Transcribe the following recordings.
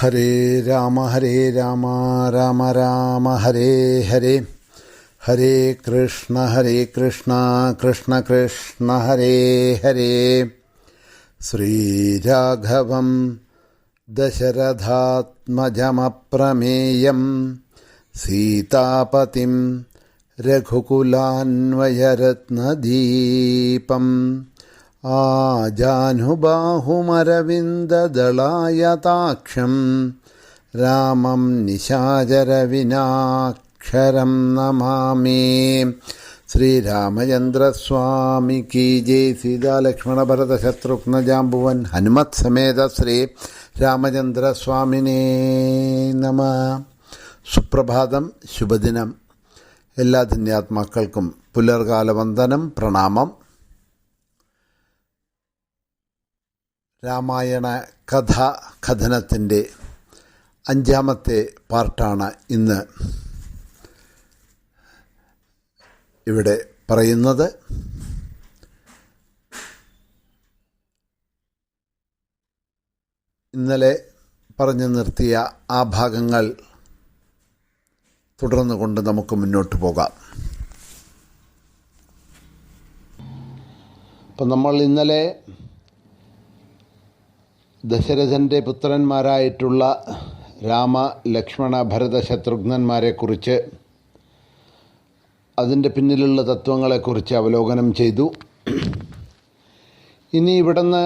हरे राम हरे राम राम राम, हरे हरे। हरे कृष्ण हरे कृष्ण कृष्ण कृष्ण, हरे हरे। श्रीराघवं दशरथात्मजमप्रमेयं सीतापतिं रघुकुलान्वयरत्नदीपम्। ആജാനുബാഹുമരവിന്ദദളായതാക്ഷം രാമം നിശാചരവിനാക്ഷരം നമാമി. ശ്രീരാമചന്ദ്രസ്വാമിക്ക് ജയ് സീതാലക്ഷ്മണഭരത ശത്രുഘ്ന ജാംബുവൻ ഹനുമത് സമേത ശ്രീ രാമചന്ദ്രസ്വാമിനേ നമ. സുപ്രഭാതം ശുഭദിനം. എല്ലാ ധന്യാത്മാക്കൾക്കും പുലർകാല വന്ദനം പ്രണാമം. രാമായണ കഥ കഥനത്തിന്റെ അഞ്ചാമത്തെ പാർട്ടാണ് ഇന്ന് ഇവിടെ പറയുന്നത്. ഇന്നലെ പറഞ്ഞു നിർത്തിയ ആ ഭാഗങ്ങൾ തുടർന്നു കൊണ്ട് നമുക്ക് മുന്നോട്ട് പോകാം. അപ്പം നമ്മൾ ഇന്നലെ ദശരഥന്റെ പുത്രന്മാരായിട്ടുള്ള രാമ ലക്ഷ്മണ ഭരത ശത്രുഘ്നന്മാരെക്കുറിച്ച് അതിന്റെ പിന്നിലുള്ള തത്വങ്ങളെക്കുറിച്ച് അവലോകനം ചെയ്തു. ഇനി ഇവിടുന്ന്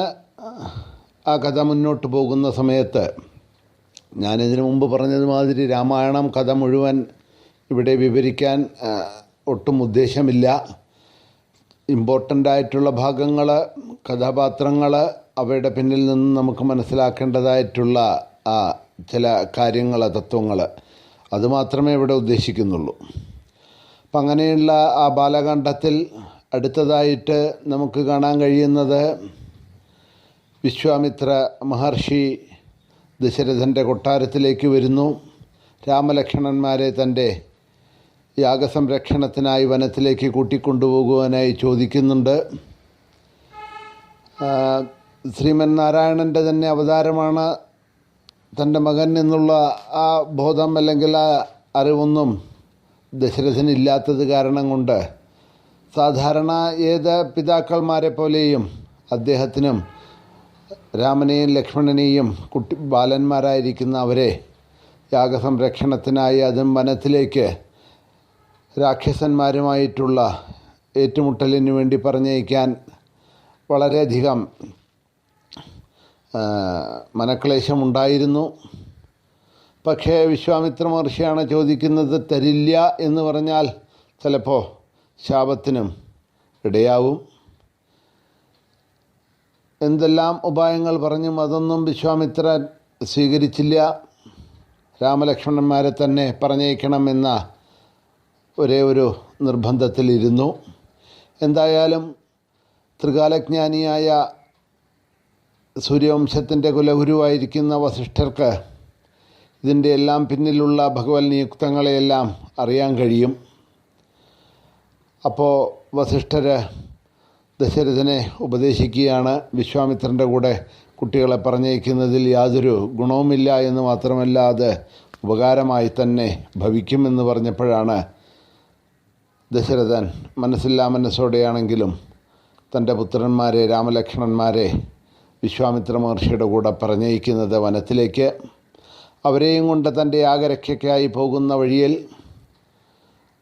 ആ കഥ മുന്നോട്ട് പോകുന്ന സമയത്ത് ഞാനിതിനു മുമ്പ് പറഞ്ഞതുമാതിരി രാമായണം കഥ മുഴുവൻ ഇവിടെ വിവരിക്കാൻ ഒട്ടും ഉദ്ദേശമില്ല. ഇമ്പോർട്ടന്റ് ആയിട്ടുള്ള ഭാഗങ്ങൾ കഥാപാത്രങ്ങൾ അവയുടെ പിന്നിൽ നിന്ന് നമുക്ക് മനസ്സിലാക്കേണ്ടതായിട്ടുള്ള ചില കാര്യങ്ങൾ തത്വങ്ങൾ അതുമാത്രമേ ഇവിടെ ഉദ്ദേശിക്കുന്നുള്ളൂ. അപ്പം അങ്ങനെയുള്ള ആ ബാലകണ്ഠത്തിൽ അടുത്തതായിട്ട് നമുക്ക് കാണാൻ കഴിയുന്നത് വിശ്വാമിത്ര മഹർഷി ദശരഥന്റെ കൊട്ടാരത്തിലേക്ക് വരുന്നു. രാമലക്ഷ്മണന്മാരെ തന്റെ യാഗസംരക്ഷണത്തിനായി വനത്തിലേക്ക് കൂട്ടിക്കൊണ്ടുപോകുവാനായി ചോദിക്കുന്നുണ്ട്. ശ്രീമൻ നാരായണന്റെ തന്നെ അവതാരമാണ് തന്റെ മകൻ എന്നുള്ള ആ ബോധം അല്ലെങ്കിൽ ആ അറിവൊന്നും ദശരഥനില്ലാത്തത് കാരണം കൊണ്ട് സാധാരണ ഏത് പിതാക്കന്മാരെ പോലെയും അദ്ദേഹത്തിനും രാമനെയും ലക്ഷ്മണനെയും കുട്ടി ബാലന്മാരായിരിക്കുന്ന അവരെ യാഗസംരക്ഷണത്തിനായി അതും വനത്തിലേക്ക് രാക്ഷസന്മാരുമായിട്ടുള്ള ഏറ്റുമുട്ടലിന് വേണ്ടി പറഞ്ഞയക്കാൻ വളരെയധികം മനക്ലേശമുണ്ടായിരുന്നു. പക്ഷേ വിശ്വാമിത്ര മഹർഷിയാണ് ചോദിക്കുന്നത് തരില്ല എന്ന് പറഞ്ഞാൽ ചിലപ്പോൾ ശാപത്തിനും ഇടയാവും. എന്തെല്ലാം ഉപായങ്ങൾ പറഞ്ഞും അതൊന്നും വിശ്വാമിത്രൻ സ്വീകരിച്ചില്ല. രാമലക്ഷ്മണന്മാരെ തന്നെ പറഞ്ഞയക്കണമെന്ന ഒരേ ഒരു നിർബന്ധത്തിലിരുന്നു. എന്തായാലും ത്രികാലജ്ഞാനിയായ സൂര്യവംശത്തിന്റെ കുലഗുരുവായിരിക്കുന്ന വസിഷ്ഠർക്ക് ഇതിന്റെ എല്ലാം പിന്നിലുള്ള ഭഗവത് നിയുക്തങ്ങളെയെല്ലാം അറിയാൻ കഴിയും. അപ്പോൾ വസിഷ്ഠർ ദശരഥനെ ഉപദേശിക്കുകയാണ്. വിശ്വാമിത്രന്റെ കൂടെ കുട്ടികളെ പറഞ്ഞയക്കുന്നതിൽ യാതൊരു ഗുണവുമില്ല എന്ന് മാത്രമല്ല അത് ഉപകാരമായി തന്നെ ഭവിക്കുമെന്ന് പറഞ്ഞപ്പോഴാണ് ദശരഥൻ മനസ്സില്ലാ മനസ്സോടെയാണെങ്കിലും തന്റെ പുത്രന്മാരെ രാമലക്ഷ്മണന്മാരെ വിശ്വാമിത്ര മഹർഷിയുടെ കൂടെ പറഞ്ഞയക്കുന്നത് വനത്തിലേക്ക്. അവരെയും കൊണ്ട് തന്റെ യാഗരക്ഷയ്ക്കായി പോകുന്ന വഴിയിൽ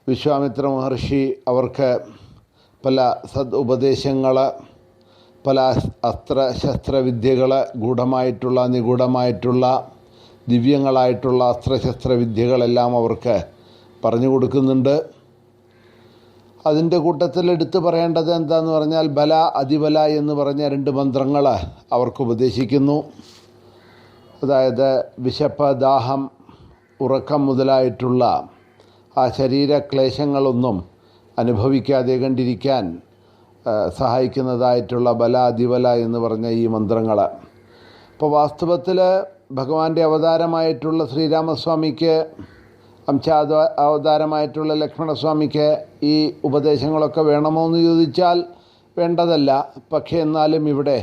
വിശ്വാമിത്ര മഹർഷി അവർക്ക് പല സദ് ഉപദേശങ്ങൾ പല അസ്ത്രശസ്ത്രവിദ്യകൾ ഗൂഢമായിട്ടുള്ള നിഗൂഢമായിട്ടുള്ള ദിവ്യങ്ങളായിട്ടുള്ള അസ്ത്രശസ്ത്രവിദ്യകളെല്ലാം അവർക്ക് പറഞ്ഞു കൊടുക്കുന്നുണ്ട്. അതിന്റെ കൂട്ടത്തിൽ എടുത്തു പറയേണ്ടത് എന്താന്ന് പറഞ്ഞാൽ ബല അതിബല എന്ന് പറഞ്ഞ രണ്ട് മന്ത്രങ്ങൾ അവർക്ക് ഉപദേശിക്കുന്നു. അതായത് വിശപ്പ് ദാഹം ഉറക്കം മുതലായിട്ടുള്ള ആ ശരീരക്ലേശങ്ങളൊന്നും അനുഭവിക്കാതെ കണ്ടിരിക്കാൻ സഹായിക്കുന്നതായിട്ടുള്ള ബല അതിബല എന്ന് പറഞ്ഞ ഈ മന്ത്രങ്ങൾ. അപ്പോൾ വാസ്തവത്തിൽ ഭഗവാന്റെ അവതാരമായിട്ടുള്ള ശ്രീരാമസ്വാമിക്ക് അംശാദ അവതാരമായിട്ടുള്ള ലക്ഷ്മണസ്വാമിക്ക് ഈ ഉപദേശങ്ങളൊക്കെ വേണമോ എന്ന് ചോദിച്ചാൽ വേണ്ടതല്ല. പക്ഷേ എന്നാലും ഇവിടെ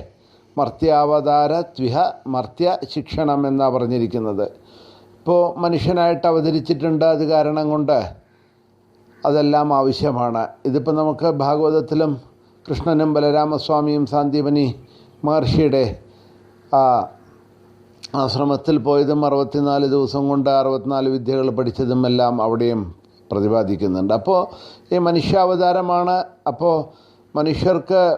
മർത്യാവതാര ത്വിഹ മർത്യ ശിക്ഷണം എന്നാണ് പറഞ്ഞിരിക്കുന്നത്. ഇപ്പോൾ മനുഷ്യനായിട്ട് അവതരിച്ചിട്ടുണ്ട് അത് കാരണം കൊണ്ട് അതെല്ലാം ആവശ്യമാണ്. ഇതിപ്പോൾ നമുക്ക് ഭാഗവതത്തിലും കൃഷ്ണനും ബലരാമസ്വാമിയും സാന്ദീപനി മഹർഷിയുടെ ആശ്രമത്തിൽ പോയതും അറുപത്തിനാല് ദിവസം കൊണ്ട് അറുപത്തിനാല് വിദ്യകൾ പഠിച്ചതും എല്ലാം അവിടെയും പ്രതിപാദിക്കുന്നുണ്ട്. അപ്പോൾ ഈ മനുഷ്യാവതാരമാണ്. അപ്പോൾ മനുഷ്യർക്ക്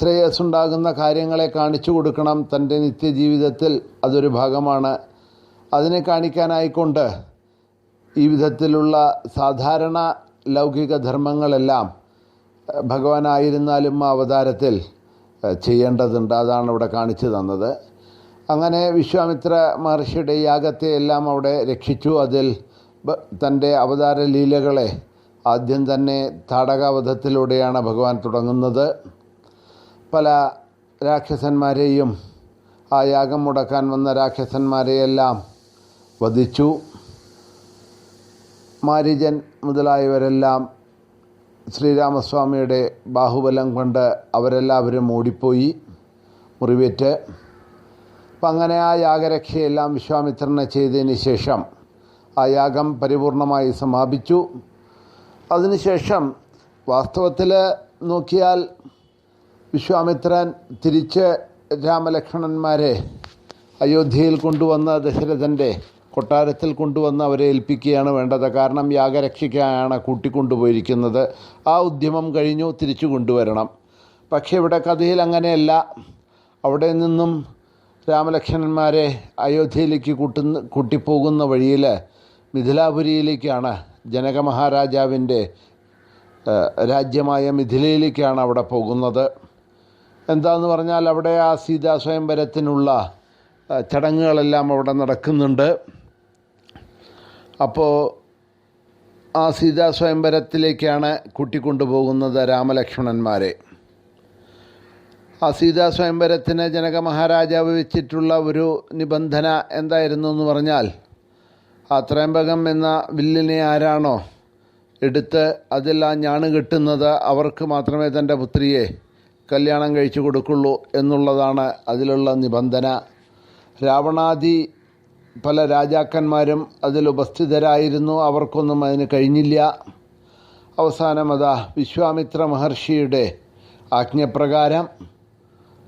ശ്രേയസ് ഉണ്ടാകുന്ന കാര്യങ്ങളെ കാണിച്ചു കൊടുക്കണം. തന്റെ നിത്യജീവിതത്തിൽ അതൊരു ഭാഗമാണ്. അതിനെ കാണിക്കാനായിക്കൊണ്ട് ഈ വിധത്തിലുള്ള സാധാരണ ലൗകിക ധർമ്മങ്ങളെല്ലാം ഭഗവാനായിരുന്നാലും അവതാരത്തിൽ ചെയ്യേണ്ടതുണ്ട്. അതാണ് ഇവിടെ കാണിച്ചു തന്നത്. അങ്ങനെ വിശ്വാമിത്ര മഹർഷിയുടെ യാഗത്തെ എല്ലാം അവിടെ രക്ഷിച്ചു. അതിൽ തന്റെ അവതാര ലീലകളെ ആദ്യം തന്നെ താടകാവധത്തിലൂടെയാണ് ഭഗവാൻ തുടങ്ങുന്നത്. പല രാക്ഷസന്മാരെയും ആ യാഗം മുടക്കാൻ വന്ന രാക്ഷസന്മാരെയെല്ലാം വധിച്ചു. മാരിജൻ മുതലായവരെല്ലാം ശ്രീരാമസ്വാമിയുടെ ബാഹുബലം കൊണ്ട് അവരെല്ലാവരും ഓടിപ്പോയി മുറിവേറ്റ്. അപ്പം അങ്ങനെ ആ യാഗരക്ഷയെല്ലാം വിശ്വാമിത്രനെ ചെയ്തതിന് ശേഷം ആ യാഗം പരിപൂർണമായി സമാപിച്ചു. അതിനുശേഷം വാസ്തവത്തിൽ നോക്കിയാൽ വിശ്വാമിത്രൻ തിരിച്ച് രാമലക്ഷ്മണന്മാരെ അയോധ്യയിൽ കൊണ്ടുവന്ന ദശരഥന്റെ കൊട്ടാരത്തിൽ കൊണ്ടുവന്ന് അവരെ ഏൽപ്പിക്കുകയാണ് വേണ്ടത്. കാരണം യാഗരക്ഷയ്ക്കാണ് കൂട്ടിക്കൊണ്ടുപോയിരിക്കുന്നത്. ആ ഉദ്യമം കഴിഞ്ഞു തിരിച്ചു കൊണ്ടുവരണം. പക്ഷേ ഇവിടെ കഥയിൽ അങ്ങനെയല്ല. അവിടെ നിന്നും രാമലക്ഷ്മണന്മാരെ അയോധ്യയിലേക്ക് കൂട്ടുന്ന കൂട്ടിപ്പോകുന്ന വഴിയിൽ മിഥിലാപുരിയിലേക്കാണ് ജനക മഹാരാജാവിന്റെ ഏഹ്, രാജ്യമായ മിഥിലയിലേക്കാണ് അവിടെ പോകുന്നത്. എന്താന്ന് പറഞ്ഞാൽ അവിടെ ആ സീതാ സ്വയംവരത്തിനുള്ള ചടങ്ങുകളെല്ലാം അവിടെ നടക്കുന്നുണ്ട്. അപ്പോൾ ആ സീതാ സ്വയംവരത്തിലേക്കാണ് കൂട്ടിക്കൊണ്ടുപോകുന്നത് രാമലക്ഷ്മണന്മാരെ സീതാ സ്വയംവരത്തിന് ജനക മഹാരാജാവ് വെച്ചിട്ടുള്ള ഒരു നിബന്ധന എന്തായിരുന്നു എന്ന് പറഞ്ഞാൽ ത്രയംബകം എന്ന വില്ലിനെ ആരാണോ എടുത്ത് അതിൽ ആ ഞാണ് കിട്ടുന്നത് അവർക്ക് മാത്രമേ തന്റെ പുത്രിയെ കല്യാണം കഴിച്ചു കൊടുക്കുള്ളൂ എന്നുള്ളതാണ് അതിലുള്ള നിബന്ധന. രാവണാദി പല രാജാക്കന്മാരും അതിൽ ഉപസ്ഥിതരായിരുന്നു അവർക്കൊന്നും അതിന് കഴിഞ്ഞില്ല. അവസാനം അതാ വിശ്വാമിത്ര മഹർഷിയുടെ ആജ്ഞപ്രകാരം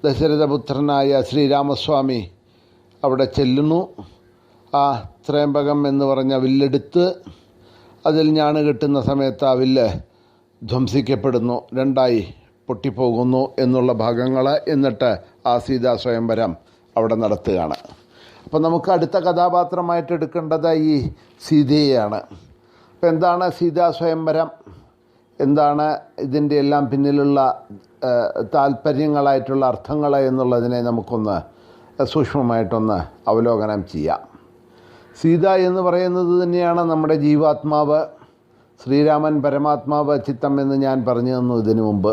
ദശരഥപുത്രനായ ശ്രീരാമസ്വാമി അവിടെ ചെല്ലുന്നു. ആ ത്രയംബകം എന്ന് പറഞ്ഞ വില്ലെടുത്ത് അതിൽ ഞാണ് കിട്ടുന്ന സമയത്ത് ആ വില്ല് ധ്വംസിക്കപ്പെടുന്നു. രണ്ടായി പൊട്ടിപ്പോകുന്നു എന്നുള്ള ഭാഗങ്ങൾ എന്നിട്ട് ആ സീതാ സ്വയംവരം അവിടെ നടത്തുകയാണ്. അപ്പം നമുക്ക് അടുത്ത കഥാപാത്രമായിട്ട് എടുക്കേണ്ടത് ഈ സീതയെയാണ്. അപ്പം എന്താണ് സീതാ സ്വയംവരം? എന്താണ് ഇതിന്റെ എല്ലാം പിന്നിലുള്ള താല്പര്യങ്ങളായിട്ടുള്ള അർത്ഥങ്ങൾ എന്നുള്ളതിനെ നമുക്കൊന്ന് സൂക്ഷ്മമായിട്ടൊന്ന് അവലോകനം ചെയ്യാം. സീത എന്ന് പറയുന്നത് തന്നെയാണ് നമ്മുടെ ജീവാത്മാവ് ശ്രീരാമൻ പരമാത്മാവ് ചിത്തം എന്ന് ഞാൻ പറഞ്ഞു തന്നു ഇതിനു മുമ്പ്.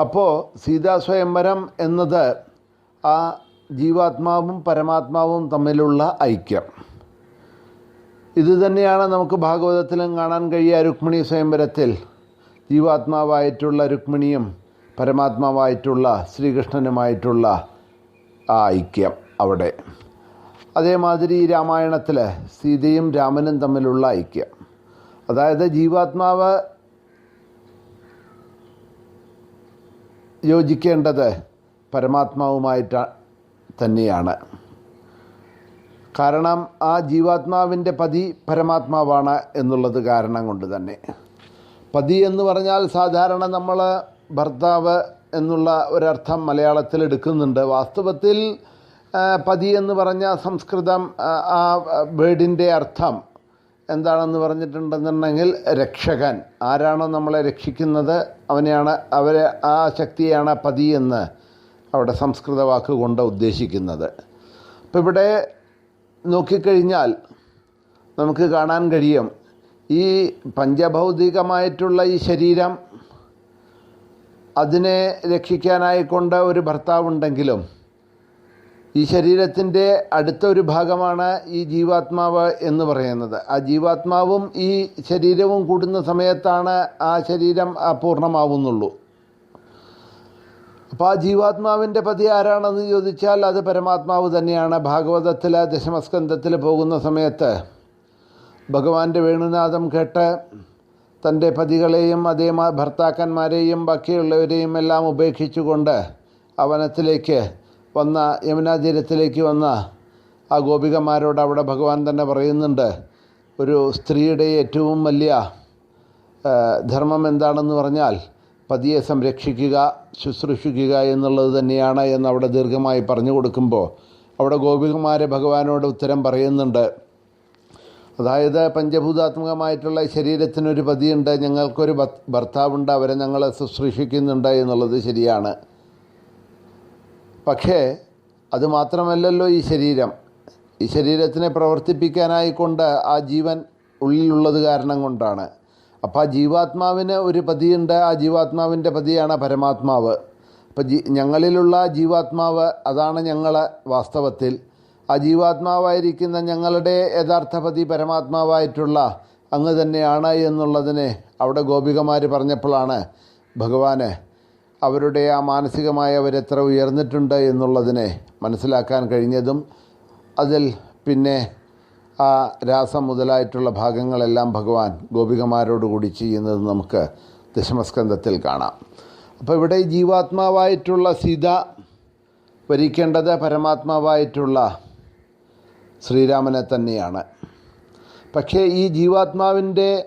അപ്പോൾ സീതാ സ്വയംവരം എന്നത് ആ ജീവാത്മാവും പരമാത്മാവും തമ്മിലുള്ള ഐക്യം. ഇത് തന്നെയാണ് നമുക്ക് ഭാഗവതത്തിലും കാണാൻ കഴിയുക രുക്മിണി സ്വയംവരത്തിൽ. ജീവാത്മാവായിട്ടുള്ള രുക്മിണിയും പരമാത്മാവായിട്ടുള്ള ശ്രീകൃഷ്ണനുമായിട്ടുള്ള ആ ഐക്യം അവിടെ. അതേമാതിരി രാമായണത്തിൽ സീതയും രാമനും തമ്മിലുള്ള ഐക്യം. അതായത് ജീവാത്മാവ് യോജിക്കേണ്ടത് പരമാത്മാവുമായിട്ട് തന്നെയാണ്. കാരണം ആ ജീവാത്മാവിന്റെ പതി പരമാത്മാവാണ് എന്നുള്ളത് കാരണം കൊണ്ട് തന്നെ. പതി എന്ന് പറഞ്ഞാൽ സാധാരണ നമ്മൾ ഭർത്താവ് എന്നുള്ള ഒരർത്ഥം മലയാളത്തിൽ എടുക്കുന്നുണ്ട്. വാസ്തവത്തിൽ പതി എന്ന് പറഞ്ഞ സംസ്കൃതം ആ, വേർഡിന്റെ അർത്ഥം എന്താണെന്ന് പറഞ്ഞിട്ടുണ്ടെന്നുണ്ടെങ്കിൽ രക്ഷകൻ. ആരാണോ നമ്മളെ രക്ഷിക്കുന്നത് അവനെയാണ് അവരെ ആ ശക്തിയാണ് പതി എന്ന് അവിടെ സംസ്കൃത വാക്ക് വാക്കുകൊണ്ട് ഉദ്ദേശിക്കുന്നത്. അപ്പോൾ ഇവിടെ നോക്കിക്കഴിഞ്ഞാൽ നമുക്ക് കാണാൻ കഴിയും ഈ പഞ്ചഭൗതികമായിട്ടുള്ള ഈ ശരീരം അതിനെ രക്ഷിക്കാനായിക്കൊണ്ട് ഒരു ഭർത്താവുണ്ടെങ്കിലും ഈ ശരീരത്തിന്റെ അടുത്ത ഒരു ഭാഗമാണ് ഈ ജീവാത്മാവ് എന്ന് പറയുന്നത്. ആ ജീവാത്മാവും ഈ ശരീരവും കൂടുന്ന സമയത്താണ് ആ ശരീരം അപൂർണമാവുന്നുള്ളൂ. അപ്പോൾ ആ ജീവാത്മാവിന്റെ പതി ആരാണെന്ന് ചോദിച്ചാൽ അത് പരമാത്മാവ് തന്നെയാണ്. ഭാഗവതത്തിൽ ദശമസ്കന്ധത്തിൽ പോകുന്ന സമയത്ത് ഭഗവാന്റെ വേണുനാഥം കേട്ട് തന്റെ പതികളെയും അതേ ഭർത്താക്കന്മാരെയും ബാക്കിയുള്ളവരെയും എല്ലാം ഉപേക്ഷിച്ചുകൊണ്ട് ആ വനത്തിലേക്ക് വന്ന യമുനാതീരത്തിലേക്ക് വന്ന ആ ഗോപികമാരോട് അവിടെ ഭഗവാൻ തന്നെ പറയുന്നുണ്ട് ഒരു സ്ത്രീയുടെ ഏറ്റവും വലിയ ധർമ്മം എന്താണെന്ന് പറഞ്ഞാൽ പതിയെ സംരക്ഷിക്കുക ശുശ്രൂഷിക്കുക എന്നുള്ളത് തന്നെയാണ് എന്ന് അവിടെ ദീർഘമായി പറഞ്ഞു കൊടുക്കുമ്പോൾ അവിടെ ഗോപികുമാരെ ഭഗവാനോട് ഉത്തരം പറയുന്നുണ്ട്. അതായത് പഞ്ചഭൂതാത്മകമായിട്ടുള്ള ശരീരത്തിനൊരു പതിയുണ്ട് ഞങ്ങൾക്കൊരു ഭർത്താവുണ്ട് അവരെ ഞങ്ങൾ ശുശ്രൂഷിക്കുന്നുണ്ട് എന്നുള്ളത് ശരിയാണ്. പക്ഷേ അതുമാത്രമല്ലല്ലോ ഈ ശരീരം. ഈ ശരീരത്തിനെ പ്രവർത്തിപ്പിക്കാനായിക്കൊണ്ട് ആ ജീവൻ ഉള്ളിലുള്ളത് കാരണം കൊണ്ടാണ്. അപ്പോൾ ആ ജീവാത്മാവിന് ഒരു പതിയുണ്ട് ആ ജീവാത്മാവിന്റെ പതിയാണ് പരമാത്മാവ്. അപ്പോൾ ജീ ഞങ്ങളിലുള്ള ജീവാത്മാവ് അതാണ് ഞങ്ങൾ വാസ്തവത്തിൽ. ആ ജീവാത്മാവായിരിക്കുന്ന ഞങ്ങളുടെ യഥാർത്ഥ പതി പരമാത്മാവായിട്ടുള്ള അങ്ങ് തന്നെയാണ് എന്നുള്ളതിനെ അവിടെ ഗോപികമാർ പറഞ്ഞപ്പോഴാണ് ഭഗവാന് അവരുടെ ആ മാനസികമായ അവരെത്ര ഉയർന്നിട്ടുണ്ട് എന്നുള്ളതിനെ മനസ്സിലാക്കാൻ കഴിഞ്ഞതും അതിൽ പിന്നെ ആ രാസം മുതലായിട്ടുള്ള ഭാഗങ്ങളെല്ലാം ഭഗവാൻ ഗോപികമാരോടുകൂടി ചെയ്യുന്നത് നമുക്ക് ദശമസ്കന്ധത്തിൽ കാണാം. അപ്പോൾ ഇവിടെ ജീവാത്മാവായിട്ടുള്ള സീത വരിക്കേണ്ടത് പരമാത്മാവായിട്ടുള്ള ശ്രീരാമനെ തന്നെയാണ്. പക്ഷേ ഈ ജീവാത്മാവിന്റെ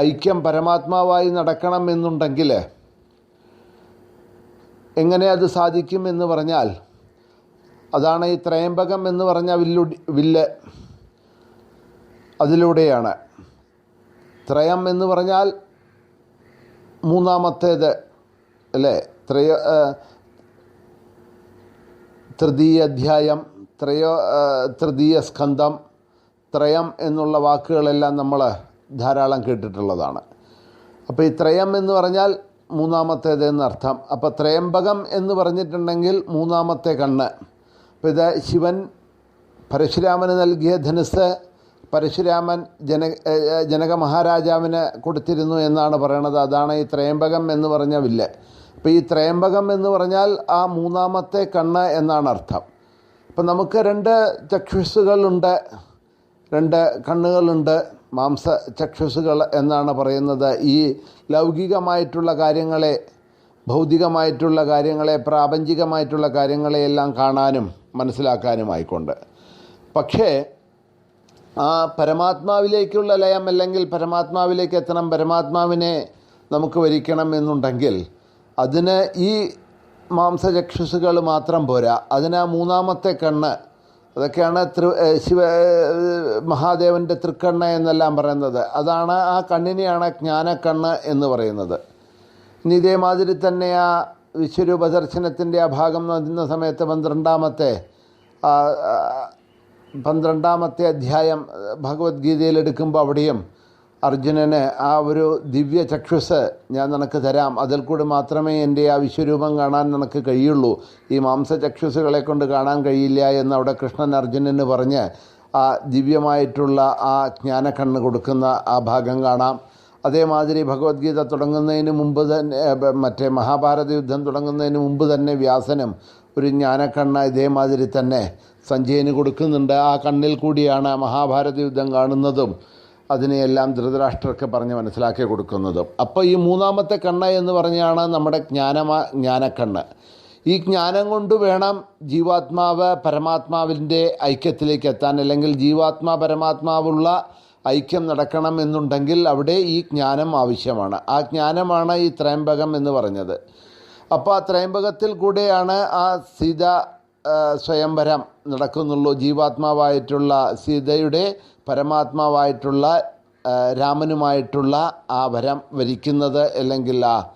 ഐക്യം പരമാത്മാവായി നടക്കണം എന്നുണ്ടെങ്കിൽ എങ്ങനെ അത് സാധിക്കും എന്ന് പറഞ്ഞാൽ അതാണ് ഈ ത്രയംബകം എന്ന് പറഞ്ഞ വില്ലു വില്ല് അതിലൂടെയാണ്. ത്രയം എന്ന് പറഞ്ഞാൽ മൂന്നാമത്തേത് അല്ലേ? ത്രയ തൃതീയ അധ്യായം ത്രയോ തൃതീയ സ്കന്ധം ത്രയം എന്നുള്ള വാക്കുകളെല്ലാം നമ്മൾ ധാരാളം കേട്ടിട്ടുള്ളതാണ്. അപ്പോൾ ഈ ത്രയം എന്ന് പറഞ്ഞാൽ മൂന്നാമത്തേത് എന്നർത്ഥം. അപ്പോൾ ത്രയംബകം എന്ന് പറഞ്ഞിട്ടുണ്ടെങ്കിൽ മൂന്നാമത്തെ കണ്ണ്. അപ്പോൾ ഇത് ശിവൻ പരശുരാമന് നൽകിയ ധനുസ് പരശുരാമൻ ജന ജനക മഹാരാജാവിന് കൊടുത്തിരുന്നു എന്നാണ് പറയണത്. അതാണ് ഈ ത്രയംബകം എന്ന് പറഞ്ഞ വില്ല്. അപ്പോൾ ഈ ത്രയംബകം എന്ന് പറഞ്ഞാൽ ആ മൂന്നാമത്തെ കണ്ണ് എന്നാണ് അർത്ഥം. അപ്പം നമുക്ക് രണ്ട് ചക്ഷുസുകളുണ്ട് രണ്ട് കണ്ണുകളുണ്ട് മാംസ ചക്ഷുസുകൾ എന്നാണ് പറയുന്നത്. ഈ ലൗകികമായിട്ടുള്ള കാര്യങ്ങളെ ഭൗതികമായിട്ടുള്ള കാര്യങ്ങളെ പ്രാപഞ്ചികമായിട്ടുള്ള കാര്യങ്ങളെയെല്ലാം കാണാനും മനസ്സിലാക്കാനുമായിക്കൊണ്ട് പക്ഷേ ആ പരമാത്മാവിലേക്കുള്ള ലയം അല്ലെങ്കിൽ പരമാത്മാവിലേക്ക് എത്തണം പരമാത്മാവിനെ നമുക്ക് വരിക്കണം എന്നുണ്ടെങ്കിൽ അതിന് ഈ മാംസചക്ഷുസുകൾ മാത്രം പോരാ. അതിന് ആ മൂന്നാമത്തെ കണ്ണ് അതൊക്കെയാണ് തൃ ശിവ മഹാദേവന്റെ തൃക്കണ്ണ് എന്നെല്ലാം പറയുന്നത്. അതാണ് ആ കണ്ണിനെയാണ് ജ്ഞാനക്കണ്ണ് എന്ന് പറയുന്നത്. ഇനി ഇതേമാതിരി തന്നെ ആ വിശ്വരൂപ ദർശനത്തിന്റെ ആ ഭാഗം നടന്ന സമയത്ത് പന്ത്രണ്ടാമത്തെ പന്ത്രണ്ടാമത്തെ അധ്യായം ഭഗവത്ഗീതയിൽ എടുക്കുമ്പോൾ അവിടെയും അർജുനന് ആ ഒരു ദിവ്യ ചക്ഷുസ് ഞാൻ നിനക്ക് തരാം. അതിൽ കൂടി മാത്രമേ എന്റെ ആ വിശ്വരൂപം കാണാൻ നിനക്ക് കഴിയുള്ളൂ. ഈ മാംസ മാംസചക്ഷുസുകളെ കൊണ്ട് കാണാൻ കഴിയില്ല എന്ന് അവിടെ കൃഷ്ണൻ അർജുനന് പറഞ്ഞ് ആ ദിവ്യമായിട്ടുള്ള ആ ജ്ഞാനക്കണ്ണ് കൊടുക്കുന്ന ആ ഭാഗം കാണാം. അതേമാതിരി ഭഗവത്ഗീത തുടങ്ങുന്നതിന് മുമ്പ് തന്നെ മറ്റേ മഹാഭാരത യുദ്ധം തുടങ്ങുന്നതിന് മുമ്പ് തന്നെ വ്യാസനും ഒരു ജ്ഞാനക്കണ്ണ ഇതേമാതിരി തന്നെ സഞ്ജയന് കൊടുക്കുന്നുണ്ട്. ആ കണ്ണിൽ കൂടിയാണ് മഹാഭാരത യുദ്ധം കാണുന്നതും അതിനെയെല്ലാം ധൃതരാഷ്ട്രക്ക് പറഞ്ഞ് മനസ്സിലാക്കി കൊടുക്കുന്നതും. അപ്പോൾ ഈ മൂന്നാമത്തെ കണ്ണ് എന്ന് പറഞ്ഞാണ് നമ്മുടെ ജ്ഞാനമാ ജ്ഞാനക്കണ്ണ്. ഈ ജ്ഞാനം കൊണ്ട് വേണം ജീവാത്മാവ് പരമാത്മാവിന്റെ ഐക്യത്തിലേക്ക് എത്താൻ അല്ലെങ്കിൽ ജീവാത്മാ പരമാത്മാവുള്ള ഐക്യം നടക്കണം എന്നുണ്ടെങ്കിൽ അവിടെ ഈ ജ്ഞാനം ആവശ്യമാണ്. ആ ജ്ഞാനമാണ് ഈ ത്രയംബകം എന്ന് പറഞ്ഞത്. അപ്പോൾ ആ ത്രയംബകത്തിൽ കൂടെയാണ് ആ സീത സ്വയംവരം നടക്കുന്നുള്ളൂ. ജീവാത്മാവായിട്ടുള്ള സീതയുടെ പരമാത്മാവായിട്ടുള്ള രാമനുമായിട്ടുള്ള ആ വരം വരിക്കുന്നത് അല്ലെങ്കിൽ ആ,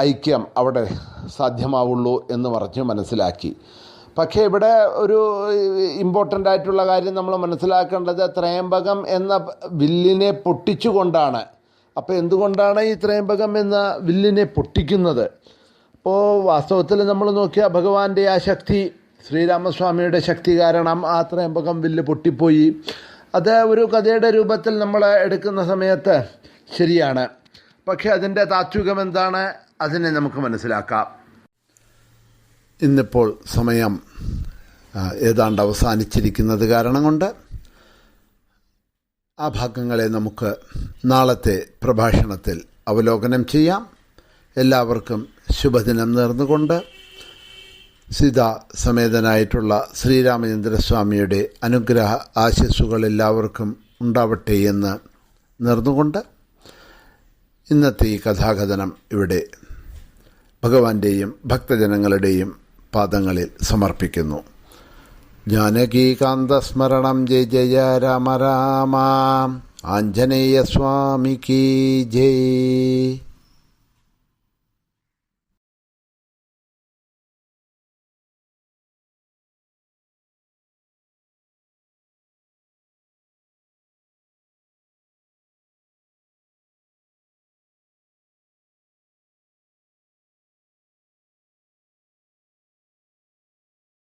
ഐക്യം അവിടെ സാധ്യമാവുള്ളൂ എന്ന് പറഞ്ഞ് മനസ്സിലാക്കി. പക്ഷേ ഇവിടെ ഒരു ഇമ്പോർട്ടന്റ് ആയിട്ടുള്ള കാര്യം നമ്മൾ മനസ്സിലാക്കേണ്ടത് ത്രയംബകം എന്ന വില്ലിനെ പൊട്ടിച്ചുകൊണ്ടാണ്. അപ്പോൾ എന്തുകൊണ്ടാണ് ഈ ത്രയംബകം എന്ന വില്ലിനെ പൊട്ടിക്കുന്നത്? അപ്പോൾ വാസ്തവത്തിൽ നമ്മൾ നോക്കിയാൽ ഭഗവാന്റെ ആ ശക്തി ശ്രീരാമസ്വാമിയുടെ ശക്തി കാരണം ആ ത്രയംബകം വില്ല് പൊട്ടിപ്പോയി. അത് ഒരു കഥയുടെ രൂപത്തിൽ നമ്മൾ എടുക്കുന്ന സമയത്ത് ശരിയാണ്. പക്ഷേ അതിന്റെ താത്വികം എന്താണ്? അതിനെ നമുക്ക് മനസ്സിലാക്കാം. ഇന്നിപ്പോൾ സമയം ഏതാണ്ട് അവസാനിച്ചിരിക്കുന്നത് കാരണം കൊണ്ട് ആ ഭാഗങ്ങളെ നമുക്ക് നാളത്തെ പ്രഭാഷണത്തിൽ അവലോകനം ചെയ്യാം. എല്ലാവർക്കും ശുഭദിനം നേർന്നുകൊണ്ട് സീതാ സമേതനായിട്ടുള്ള ശ്രീരാമചന്ദ്രസ്വാമിയുടെ അനുഗ്രഹ ആശസ്സുകൾ എല്ലാവർക്കും ഉണ്ടാവട്ടെ എന്ന് നേർന്നുകൊണ്ട് ഇന്നത്തെ ഈ കഥാകഥനം ഇവിടെ ഭഗവാന്റെയും ഭക്തജനങ്ങളുടെയും പാദങ്ങളിൽ സമർപ്പിക്കുന്നു. ജാനകീകാന്തസ്മരണം ജയ ജയ രാമ രാമ. ആഞ്ജനേയ കീ ജയ്.